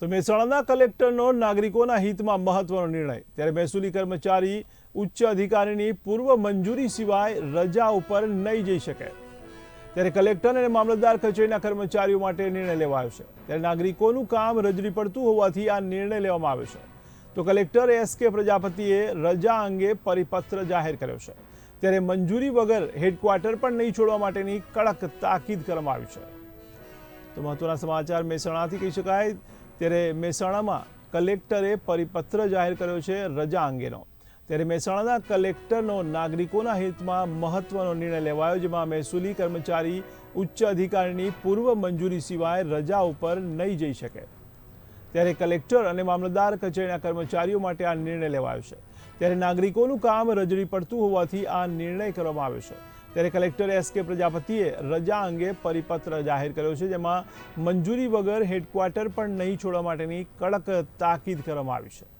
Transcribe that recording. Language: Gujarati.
તો મહેસાણાના કલેક્ટરનો નાગરિકોના હિતમાં મહત્વનો નિર્ણય. ત્યારે મહેસૂલી કર્મચારી ઉચ્ચ અધિકારીની પૂર્વ મંજૂરી સિવાય રજા ઉપર નહીં જઈ શકે. ત્યારે કલેક્ટર અને મામલતદાર કચેરીના કર્મચારીઓ માટે નિર્ણય લેવાયો છે. ત્યારે નાગરિકોનું કામ રજડી પડતું હોવાથી આ નિર્ણય લેવામાં આવ્યો છે. તો કલેક્ટર એસ કે પ્રજાપતિએ રજા અંગે પરિપત્ર જાહેર કર્યો છે. ત્યારે મંજૂરી વગર હેડક્વાર્ટર પણ નહીં છોડવા માટેની કડક તાકીદ કરવામાં આવી છે. તો મહત્વના સમાચાર મહેસાણાથી કહી શકાય ત્યારે મહેસાણામાં કલેક્ટરે પરિપત્ર જાહેર કર્યો છે રજા અંગેનો. ત્યારે મહેસાણાના કલેક્ટરનો નાગરિકોના હિતમાં મહત્વનો નિર્ણય લેવાયો, જેમાં મહેસૂલી કર્મચારી ઉચ્ચ અધિકારીની પૂર્વ મંજૂરી સિવાય રજા ઉપર નહીં જઈ શકે. ત્યારે કલેક્ટર અને મામલતદાર કચેરીના કર્મચારીઓ માટે આ નિર્ણય લેવાયો છે. ત્યારે નાગરિકોનું કામ રજડી પડતું હોવાથી આ નિર્ણય કરવામાં આવ્યો છે. ત્યારે કલેક્ટર એસ કે પ્રજાપતિએ રજા અંગે પરિપત્ર જાહેર કર્યો છે, જેમાં મંજૂરી વગર હેડક્વાર્ટર પણ નહીં છોડવા માટેની કડક તાકીદ કરવામાં આવી છે.